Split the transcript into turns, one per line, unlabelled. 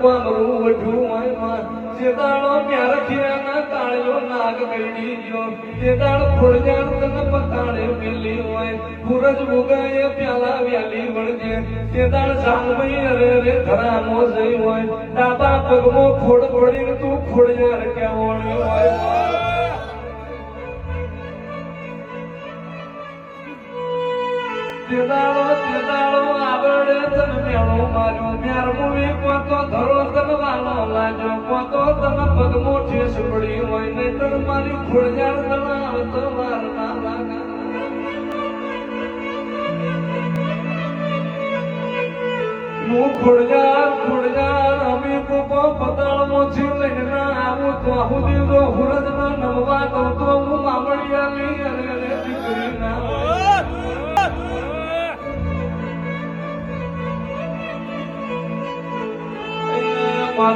મારું વઢું હોયમાં જેદાળો પ્યાર ખીરાના કાળિયો નાગ કરડી ગયો જેદાળ ફોડજાર તને પતાળે મેલી હોય પૂરજ ઉગાય પ્યાલા વ્યાલી વળજે જેદાળ સામઈ અરે રે ધરામો જઈ હોય ડાબા પગમો ખોડ ખોડીને તું ખોડજાર ક્યાં વળ્યો હોય તેદાળો તેદાળો આવડે તન મેળો માર્યો મ્યાર મુવી કોતો ધરો તન વાલો લાજો કોતો તન પગ મોઠે સુપડી હોય, નહીતર મારી ખોડિયાર તણાવ તો વાર ના લાગે. હું ખોડિયાર ખોડિયાર, અમે તો પતાળ મોછી લઈને આવું, તો આવું દીવો હુરજ ના નમવા તો Father.